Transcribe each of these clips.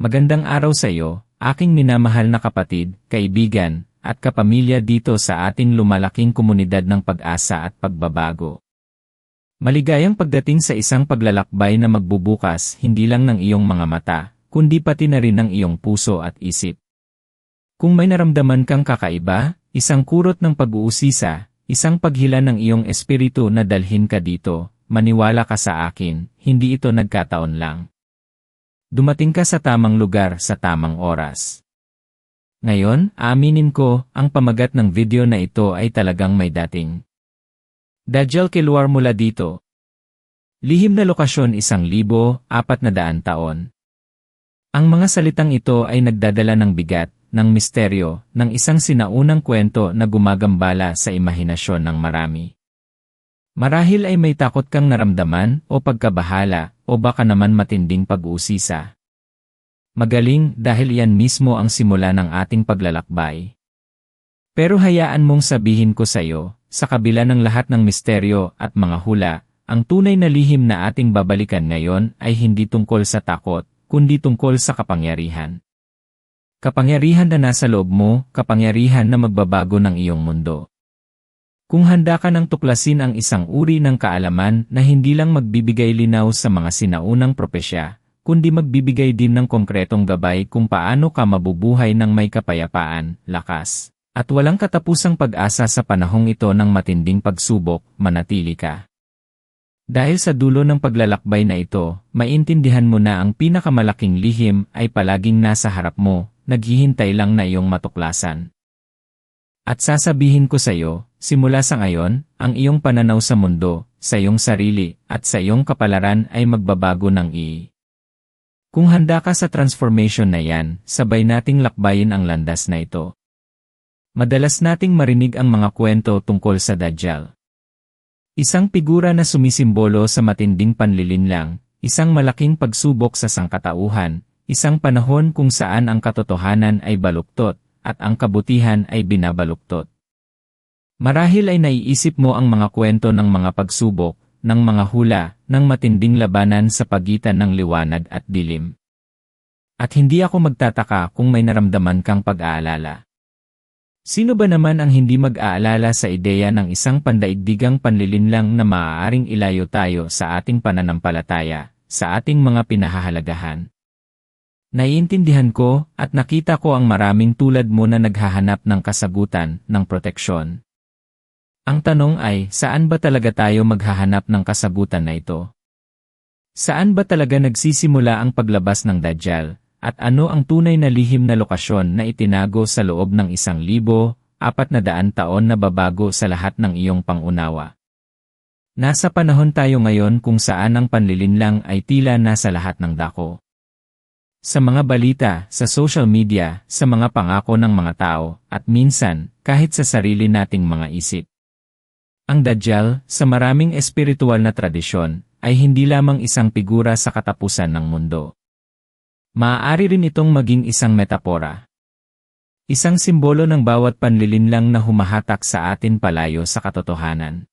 Magandang araw sa iyo, aking minamahal na kapatid, kaibigan, at kapamilya dito sa ating lumalaking komunidad ng pag-asa at pagbabago. Maligayang pagdating sa isang paglalakbay na magbubukas hindi lang ng iyong mga mata, kundi pati na rin ng iyong puso at isip. Kung may naramdaman kang kakaiba, isang kurot ng pag-uusisa, isang paghila ng iyong espiritu na dalhin ka dito, maniwala ka sa akin, hindi ito nagkataon lang. Dumating ka sa tamang lugar sa tamang oras. Ngayon, aaminin ko, ang pamagat ng video na ito ay talagang may dating. Dajjal kiluar mula dito. Lihim na lokasyon isang libo, apat na daan taon. Ang mga salitang ito ay nagdadala ng bigat, ng misteryo, ng isang sinaunang kwento na gumagambala sa imahinasyon ng marami. Marahil ay may takot kang naramdaman o pagkabahala o baka naman matinding pag-uusisa. Magaling dahil iyan mismo ang simula ng ating paglalakbay. Pero hayaan mong sabihin ko sa iyo, sa kabila ng lahat ng misteryo at mga hula, ang tunay na lihim na ating babalikan ngayon ay hindi tungkol sa takot, kundi tungkol sa kapangyarihan. Kapangyarihan na nasa loob mo, kapangyarihan na magbabago ng iyong mundo. Kung handa ka ng tuklasin ang isang uri ng kaalaman na hindi lang magbibigay linaw sa mga sinaunang propesya, kundi magbibigay din ng konkretong gabay kung paano ka mabubuhay ng may kapayapaan, lakas, at walang katapusang pag-asa sa panahong ito ng matinding pagsubok, manatili ka. Dahil sa dulo ng paglalakbay na ito, maintindihan mo na ang pinakamalaking lihim ay palaging nasa harap mo, naghihintay lang na iyong matuklasan. At sasabihin ko sa iyo, simula sa ngayon, ang iyong pananaw sa mundo, sa iyong sarili, at sa iyong kapalaran ay magbabago ng i. Kung handa ka sa transformation na yan, sabay nating lakbayin ang landas na ito. Madalas nating marinig ang mga kwento tungkol sa Dajjal. Isang figura na sumisimbolo sa matinding panlilinlang, isang malaking pagsubok sa sangkatauhan, isang panahon kung saan ang katotohanan ay baluktot, at ang kabutihan ay binabaluktot. Marahil ay naiisip mo ang mga kwento ng mga pagsubok, ng mga hula, ng matinding labanan sa pagitan ng liwanag at dilim. At hindi ako magtataka kung may naramdaman kang pag-aalala. Sino ba naman ang hindi mag-aalala sa ideya ng isang pandaigdigang panlilinlang na maaaring ilayo tayo sa ating pananampalataya, sa ating mga pinahahalagahan? Naiintindihan ko at nakita ko ang maraming tulad mo na naghahanap ng kasagutan, ng proteksyon. Ang tanong ay, saan ba talaga tayo maghahanap ng kasagutan na ito? Saan ba talaga nagsisimula ang paglabas ng Dajjal, at ano ang tunay na lihim na lokasyon na itinago sa loob ng isang libo, apat na daan taon na babago sa lahat ng iyong pangunawa? Nasa panahon tayo ngayon kung saan ang panlilinlang ay tila nasa lahat ng dako. Sa mga balita, sa social media, sa mga pangako ng mga tao, at minsan, kahit sa sarili nating mga isip. Ang Dajjal, sa maraming espiritual na tradisyon, ay hindi lamang isang figura sa katapusan ng mundo. Maaari rin itong maging isang metapora. Isang simbolo ng bawat panlilinlang na humahatak sa atin palayo sa katotohanan.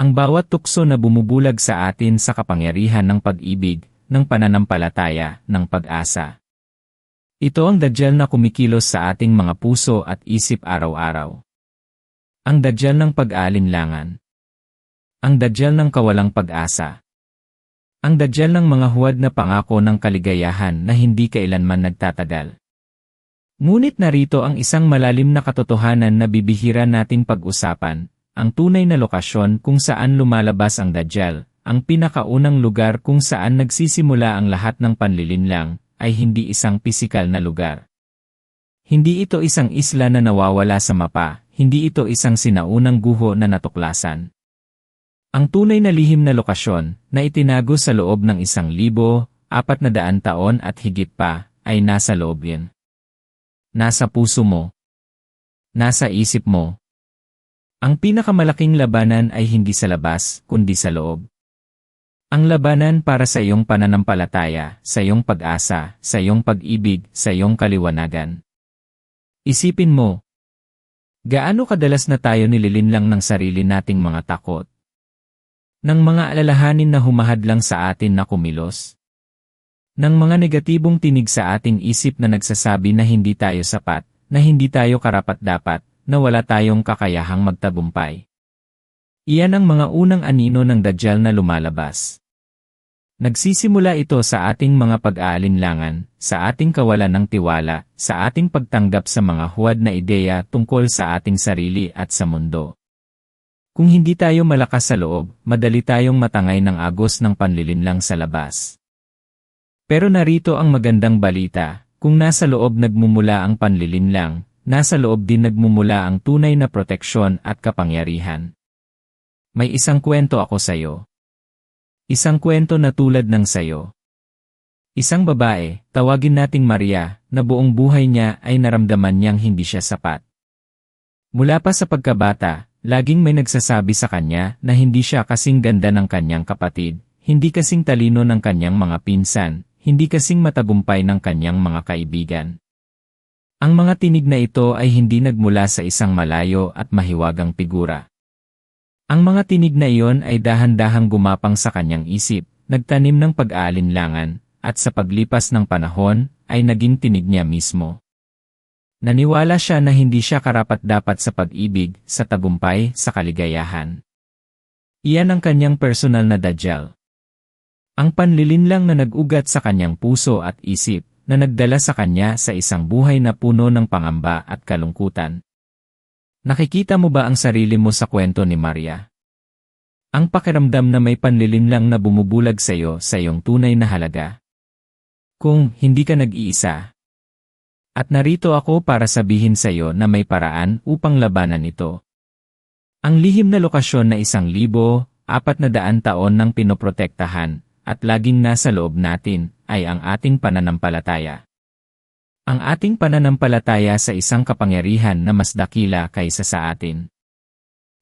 Ang bawat tukso na bumubulag sa atin sa kapangyarihan ng pag-ibig, ng pananampalataya, ng pag-asa. Ito ang dadyal na kumikilos sa ating mga puso at isip araw-araw. Ang dadyal ng pag-aalinlangan. Ang dadyal ng kawalang pag-asa. Ang dadyal ng mga huwad na pangako ng kaligayahan na hindi kailanman nagtatagal. Ngunit narito ang isang malalim na katotohanan na bibihira nating pag-usapan, ang tunay na lokasyon kung saan lumalabas ang dadyal, ang pinakaunang lugar kung saan nagsisimula ang lahat ng panlilinlang ay hindi isang pisikal na lugar. Hindi ito isang isla na nawawala sa mapa, hindi ito isang sinaunang guho na natuklasan. Ang tunay na lihim na lokasyon na itinago sa loob ng isang libo, apat na daan taon at higit pa, ay nasa loob yan. Nasa puso mo. Nasa isip mo. Ang pinakamalaking labanan ay hindi sa labas, kundi sa loob. Ang labanan para sa iyong pananampalataya, sa iyong pag-asa, sa iyong pag-ibig, sa iyong kaliwanagan. Isipin mo, gaano kadalas na tayo nililinlang ng sarili nating mga takot? Ng mga alalahanin na humahadlang sa atin na kumilos? ng mga negatibong tinig sa ating isip na nagsasabi na hindi tayo sapat, na hindi tayo karapat-dapat, na wala tayong kakayahang magtagumpay. Iyan ang mga unang anino ng Dajjal na lumalabas. Nagsisimula ito sa ating mga pag-aalinlangan, sa ating kawalan ng tiwala, sa ating pagtanggap sa mga huwad na ideya tungkol sa ating sarili at sa mundo. Kung hindi tayo malakas sa loob, madali tayong matangay ng agos ng panlilinlang sa labas. Pero narito ang magandang balita, kung nasa loob nagmumula ang panlilinlang, nasa loob din nagmumula ang tunay na proteksyon at kapangyarihan. May isang kwento ako sa iyo. Isang kwento na tulad ng sayo. Isang babae, tawagin nating Maria, na buong buhay niya ay naramdaman niyang hindi siya sapat. Mula pa sa pagkabata, laging may nagsasabi sa kanya na hindi siya kasing ganda ng kanyang kapatid, hindi kasing talino ng kanyang mga pinsan, hindi kasing matagumpay ng kanyang mga kaibigan. Ang mga tinig na ito ay hindi nagmula sa isang malayo at mahiwagang figura. Ang mga tinig na iyon ay dahan-dahang gumapang sa kanyang isip, nagtanim ng pag-aalinlangan, at sa paglipas ng panahon, ay naging tinig niya mismo. Naniwala siya na hindi siya karapat-dapat sa pag-ibig, sa tagumpay, sa kaligayahan. Iyan ang kanyang personal na dajjal. Ang panlilinlang na nag-ugat sa kanyang puso at isip, na nagdala sa kanya sa isang buhay na puno ng pangamba at kalungkutan. Nakikita mo ba ang sarili mo sa kwento ni Maria? Ang pakiramdam na may panlilinlang na bumubulag sa iyo sa iyong tunay na halaga. Kung hindi ka nag-iisa. At narito ako para sabihin sa iyo na may paraan upang labanan ito. Ang lihim na lokasyon na isang libo, apat na daan taon ng pinoprotektahan, at laging nasa loob natin, ay ang ating pananampalataya. Ang ating pananampalataya sa isang kapangyarihan na mas dakila kaysa sa atin.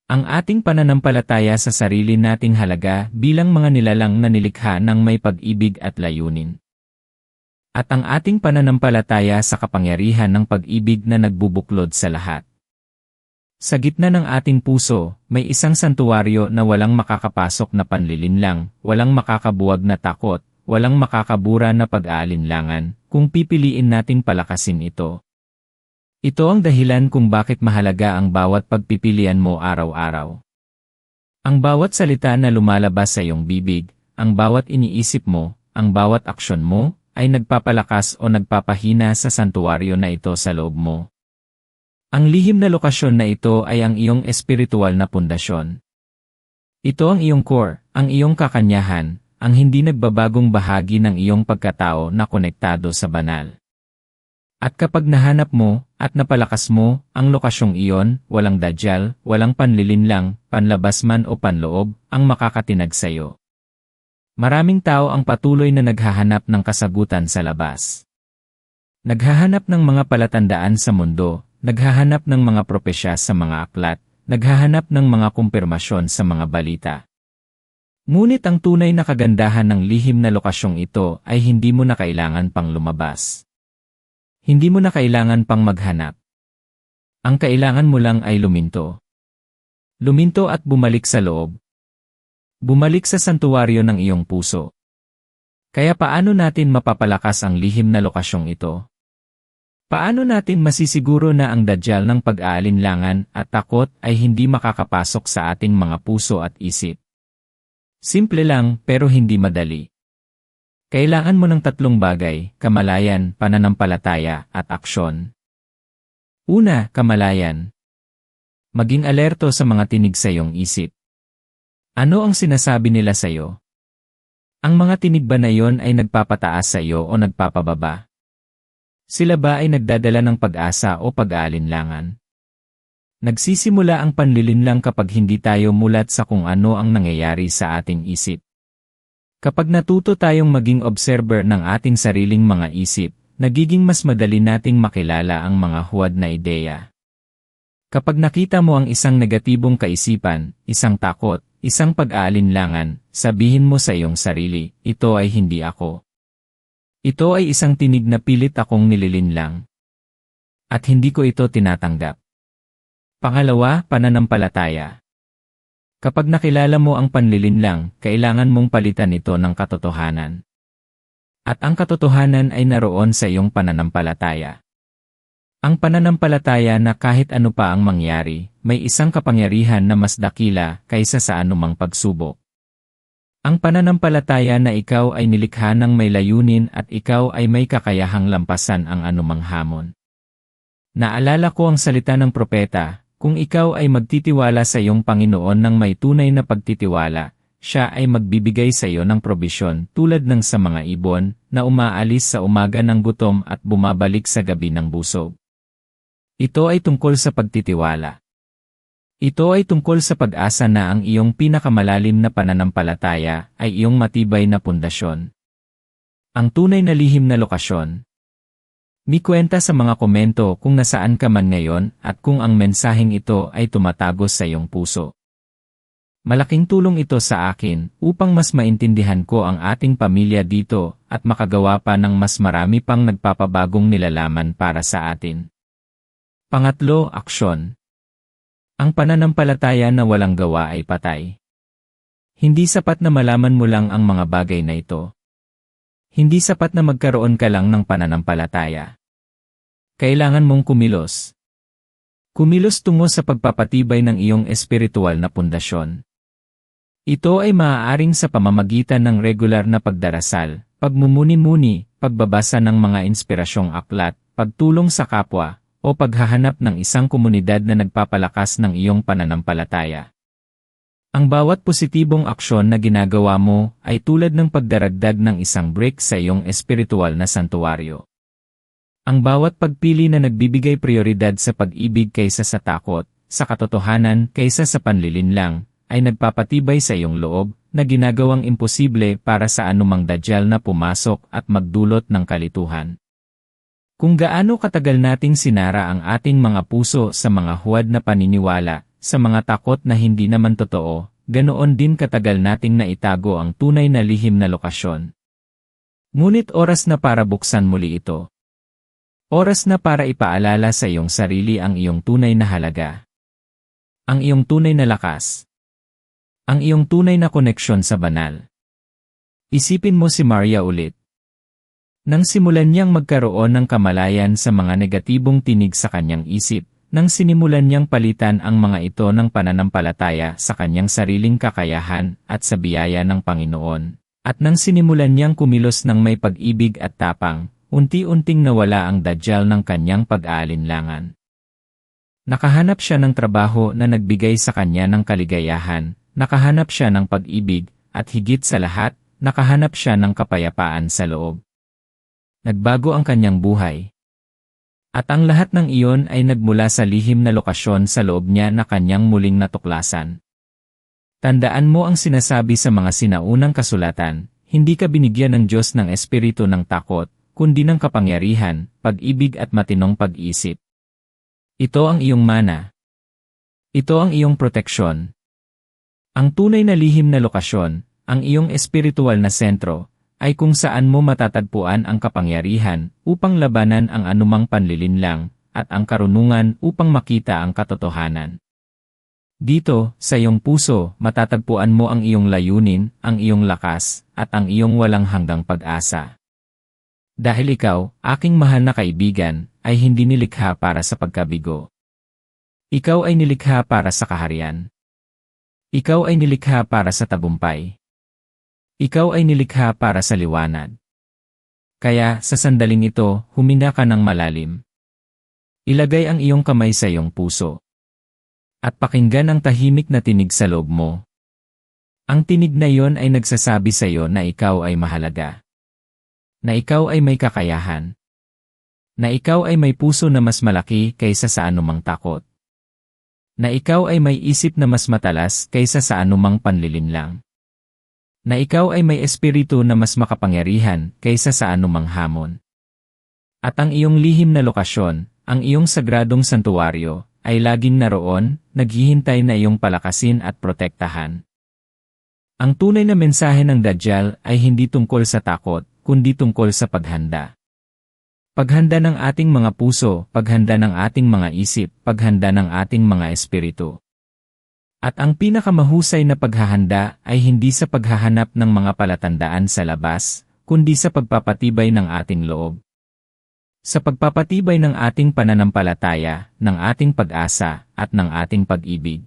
Ang ating pananampalataya sa sarili nating halaga bilang mga nilalang na nilikha ng may pag-ibig at layunin. At ang ating pananampalataya sa kapangyarihan ng pag-ibig na nagbubuklod sa lahat. Sa gitna ng ating puso, may isang santuwaryo na walang makakapasok na panlilinlang, walang makakabuwag na takot, walang makakabura na pag-aalinlangan, kung pipiliin nating palakasin ito. Ito ang dahilan kung bakit mahalaga ang bawat pagpipilian mo araw-araw. Ang bawat salita na lumalabas sa iyong bibig, ang bawat iniisip mo, ang bawat aksyon mo, ay nagpapalakas o nagpapahina sa santuwaryo na ito sa loob mo. Ang lihim na lokasyon na ito ay ang iyong espiritual na pundasyon. Ito ang iyong core, ang iyong kakanyahan, ang hindi nagbabagong bahagi ng iyong pagkatao na konektado sa banal. At kapag nahanap mo, at napalakas mo, ang lokasyong iyon, walang dadyal, walang panlilinlang, panlabas man o panloob, ang makakatinag sa iyo. Maraming tao ang patuloy na naghahanap ng kasagutan sa labas. Naghahanap ng mga palatandaan sa mundo, naghahanap ng mga propesya sa mga aklat, naghahanap ng mga kumpirmasyon sa mga balita. Ngunit ang tunay na kagandahan ng lihim na lokasyong ito ay hindi mo na kailangan pang lumabas. Hindi mo na kailangan pang maghanap. Ang kailangan mo lang ay luminto. Luminto at bumalik sa loob. Bumalik sa santuwaryo ng iyong puso. Kaya paano natin mapapalakas ang lihim na lokasyong ito? Paano natin masisiguro na ang dadyal ng pag-aalinlangan at takot ay hindi makakapasok sa ating mga puso at isip? Simple lang pero hindi madali. Kailangan mo ng tatlong bagay, kamalayan, pananampalataya, at aksyon. Una, kamalayan. Maging alerto sa mga tinig sa iyong isip. Ano ang sinasabi nila sa iyo? Ang mga tinig ba na iyon ay nagpapataas sa iyo o nagpapababa? Sila ba ay nagdadala ng pag-asa o pag-aalinlangan? Nagsisimula ang panlilinlang kapag hindi tayo mulat sa kung ano ang nangyayari sa ating isip. Kapag natuto tayong maging observer ng ating sariling mga isip, nagiging mas madali nating makilala ang mga huwad na ideya. Kapag nakita mo ang isang negatibong kaisipan, isang takot, isang pag-aalinlangan, sabihin mo sa iyong sarili, ito ay hindi ako. Ito ay isang tinig na pilit akong nililinlang. At hindi ko ito tinatanggap. Pangalawa, pananampalataya. Kapag nakilala mo ang panlilinlang, kailangan mong palitan ito ng katotohanan. At ang katotohanan ay naroon sa iyong pananampalataya. Ang pananampalataya na kahit ano pa ang mangyari, may isang kapangyarihan na mas dakila kaysa sa anumang pagsubok. Ang pananampalataya na ikaw ay nilikha ng may layunin at ikaw ay may kakayahang lampasan ang anumang hamon. Naalala ko ang salita ng propeta, kung ikaw ay magtitiwala sa iyong Panginoon ng may tunay na pagtitiwala, siya ay magbibigay sa iyo ng probisyon tulad ng sa mga ibon na umaalis sa umaga ng gutom at bumabalik sa gabi ng busog. Ito ay tungkol sa pagtitiwala. Ito ay tungkol sa pag-asa na ang iyong pinakamalalim na pananampalataya ay iyong matibay na pundasyon. Ang tunay na lihim na lokasyon. Mi kwenta sa mga komento kung nasaan ka man ngayon at kung ang mensaheng ito ay tumatagos sa iyong puso. Malaking tulong ito sa akin upang mas maintindihan ko ang ating pamilya dito at makagawa pa ng mas marami pang nagpapabagong nilalaman para sa atin. Pangatlo, aksyon. Ang pananampalataya na walang gawa ay patay. Hindi sapat na malaman mo lang ang mga bagay na ito. Hindi sapat na magkaroon ka lang ng pananampalataya. Kailangan mong kumilos. Kumilos tungo sa pagpapatibay ng iyong espiritual na pundasyon. Ito ay maaaring sa pamamagitan ng regular na pagdarasal, pagmumuni-muni, pagbabasa ng mga inspirasyong aklat, pagtulong sa kapwa, o paghahanap ng isang komunidad na nagpapalakas ng iyong pananampalataya. Ang bawat positibong aksyon na ginagawa mo ay tulad ng pagdaragdag ng isang brick sa iyong espiritual na santuwaryo. Ang bawat pagpili na nagbibigay prioridad sa pag-ibig kaysa sa takot, sa katotohanan kaysa sa panlilinlang, ay nagpapatibay sa iyong loob na ginagawang imposible para sa anumang dadyal na pumasok at magdulot ng kalituhan. Kung gaano katagal nating sinara ang ating mga puso sa mga huwad na paniniwala, sa mga takot na hindi naman totoo, ganoon din katagal nating naitago ang tunay na lihim na lokasyon. Ngunit oras na para buksan muli ito. Oras na para ipaalala sa iyong sarili ang iyong tunay na halaga. Ang iyong tunay na lakas. Ang iyong tunay na koneksyon sa banal. Isipin mo si Maria ulit. Nang simulan niyang magkaroon ng kamalayan sa mga negatibong tinig sa kanyang isip, nang sinimulan niyang palitan ang mga ito ng pananampalataya sa kanyang sariling kakayahan at sa biyaya ng Panginoon, at nang sinimulan niyang kumilos ng may pag-ibig at tapang, unti-unting nawala ang dadyal ng kanyang pag-aalinlangan. Nakahanap siya ng trabaho na nagbigay sa kanya ng kaligayahan, nakahanap siya ng pag-ibig, at higit sa lahat, nakahanap siya ng kapayapaan sa loob. Nagbago ang kanyang buhay. At ang lahat ng iyon ay nagmula sa lihim na lokasyon sa loob niya na kanyang muling natuklasan. Tandaan mo ang sinasabi sa mga sinaunang kasulatan, hindi ka binigyan ng Diyos ng espiritu ng takot, kundi ng kapangyarihan, pag-ibig at matinong pag-isip. Ito ang iyong mana. Ito ang iyong proteksyon. Ang tunay na lihim na lokasyon, ang iyong espiritual na sentro, ay kung saan mo matatagpuan ang kapangyarihan upang labanan ang anumang panlilinlang at ang karunungan upang makita ang katotohanan. Dito, sa iyong puso, matatagpuan mo ang iyong layunin, ang iyong lakas, at ang iyong walang hanggang pag-asa. Dahil ikaw, aking mahal na kaibigan, ay hindi nilikha para sa pagkabigo. Ikaw ay nilikha para sa kaharian. Ikaw ay nilikha para sa tagumpay. Ikaw ay nilikha para sa liwanag. Kaya, sa sandaling ito, huminga ka ng malalim. Ilagay ang iyong kamay sa iyong puso. At pakinggan ang tahimik na tinig sa loob mo. Ang tinig na iyon ay nagsasabi sa iyo na ikaw ay mahalaga. Na ikaw ay may kakayahan. Na ikaw ay may puso na mas malaki kaysa sa anumang takot. Na ikaw ay may isip na mas matalas kaysa sa anumang panlilinlang na ikaw ay may espiritu na mas makapangyarihan kaysa sa anumang hamon. At ang iyong lihim na lokasyon, ang iyong sagradong santuwaryo, ay laging naroon, naghihintay na iyong palakasin at protektahan. Ang tunay na mensahe ng Dajjal ay hindi tungkol sa takot, kundi tungkol sa paghanda. Paghanda ng ating mga puso, paghanda ng ating mga isip, paghanda ng ating mga espiritu. At ang pinakamahusay na paghahanda ay hindi sa paghahanap ng mga palatandaan sa labas, kundi sa pagpapatibay ng ating loob. Sa pagpapatibay ng ating pananampalataya, ng ating pag-asa, at ng ating pag-ibig.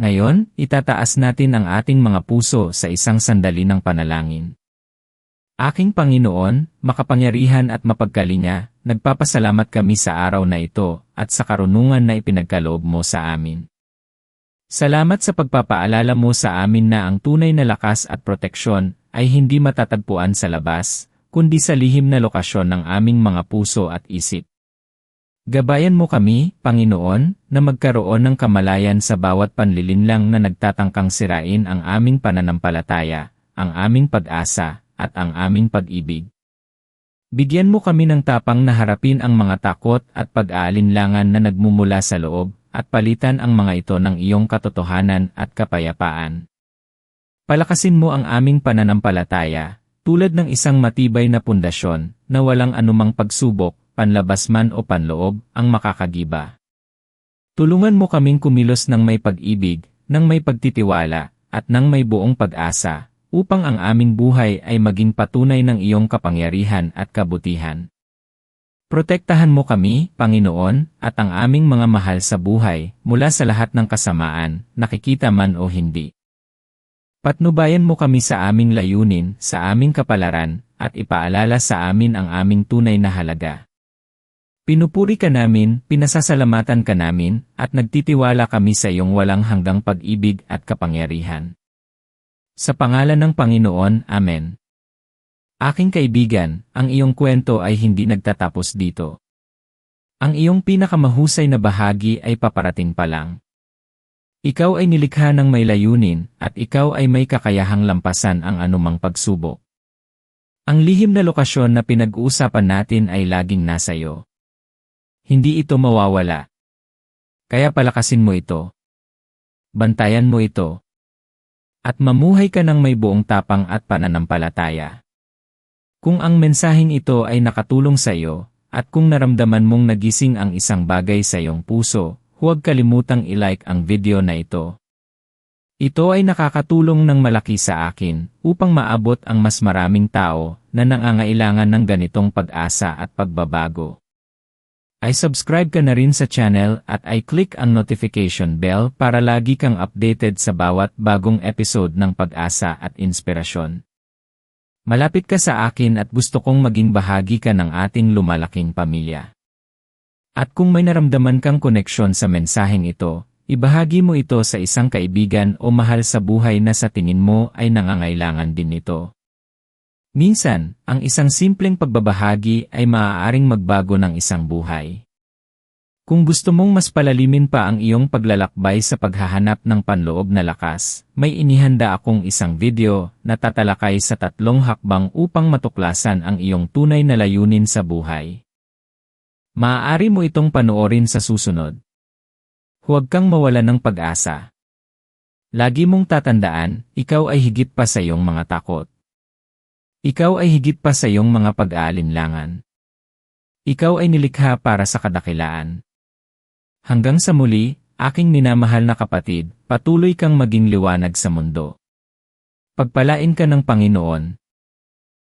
Ngayon, itataas natin ang ating mga puso sa isang sandali ng panalangin. Aking Panginoon, makapangyarihan at mapagkalinya, nagpapasalamat kami sa araw na ito at sa karunungan na ipinagkaloob mo sa amin. Salamat sa pagpapaalala mo sa amin na ang tunay na lakas at proteksyon ay hindi matatagpuan sa labas, kundi sa lihim na lokasyon ng aming mga puso at isip. Gabayan mo kami, Panginoon, na magkaroon ng kamalayan sa bawat panlilinlang na nagtatangkang sirain ang aming pananampalataya, ang aming pag-asa, at ang aming pag-ibig. Bigyan mo kami ng tapang na harapin ang mga takot at pag-aalinlangan na nagmumula sa loob, at palitan ang mga ito ng iyong katotohanan at kapayapaan. Palakasin mo ang aming pananampalataya, tulad ng isang matibay na pundasyon, na walang anumang pagsubok, panlabas man o panloob, ang makakagiba. Tulungan mo kaming kumilos ng may pag-ibig, ng may pagtitiwala, at ng may buong pag-asa, upang ang aming buhay ay maging patunay ng iyong kapangyarihan at kabutihan. Protektahan mo kami, Panginoon, at ang aming mga mahal sa buhay, mula sa lahat ng kasamaan, nakikita man o hindi. Patnubayan mo kami sa aming layunin, sa aming kapalaran, at ipaalala sa amin ang aming tunay na halaga. Pinupuri ka namin, pinasasalamatan ka namin, at nagtitiwala kami sa iyong walang hanggang pag-ibig at kapangyarihan. Sa pangalan ng Panginoon, Amen. Aking kaibigan, ang iyong kwento ay hindi nagtatapos dito. Ang iyong pinakamahusay na bahagi ay paparating pa lang. Ikaw ay nilikha ng may layunin, at ikaw ay may kakayahang lampasan ang anumang pagsubok. Ang lihim na lokasyon na pinag-uusapan natin ay laging nasa iyo. Hindi ito mawawala. Kaya palakasin mo ito. Bantayan mo ito. At mamuhay ka ng may buong tapang at pananampalataya. Kung ang mensaheng ito ay nakatulong sa iyo, at kung naramdaman mong nagising ang isang bagay sa iyong puso, huwag kalimutang i-like ang video na ito. Ito ay nakakatulong ng malaki sa akin upang maabot ang mas maraming tao na nangangailangan ng ganitong pag-asa at pagbabago. Ay subscribe ka na rin sa channel at ay click ang notification bell para lagi kang updated sa bawat bagong episode ng pag-asa at inspirasyon. Malapit ka sa akin at gusto kong maging bahagi ka ng ating lumalaking pamilya. At kung may naramdaman kang koneksyon sa mensaheng ito, ibahagi mo ito sa isang kaibigan o mahal sa buhay na sa tingin mo ay nangangailangan din nito. Minsan, ang isang simpleng pagbabahagi ay maaaring magbago ng isang buhay. Kung gusto mong mas palalimin pa ang iyong paglalakbay sa paghahanap ng panloob na lakas, may inihanda akong isang video na tatalakay sa tatlong hakbang upang matuklasan ang iyong tunay na layunin sa buhay. Maaari mo itong panoorin sa susunod. Huwag kang mawala ng pag-asa. Lagi mong tatandaan, ikaw ay higit pa sa iyong mga takot. Ikaw ay higit pa sa iyong mga pag-aalinlangan. Ikaw ay nilikha para sa kadakilaan. Hanggang sa muli, aking minamahal na kapatid, patuloy kang maging liwanag sa mundo. Pagpalain ka ng Panginoon,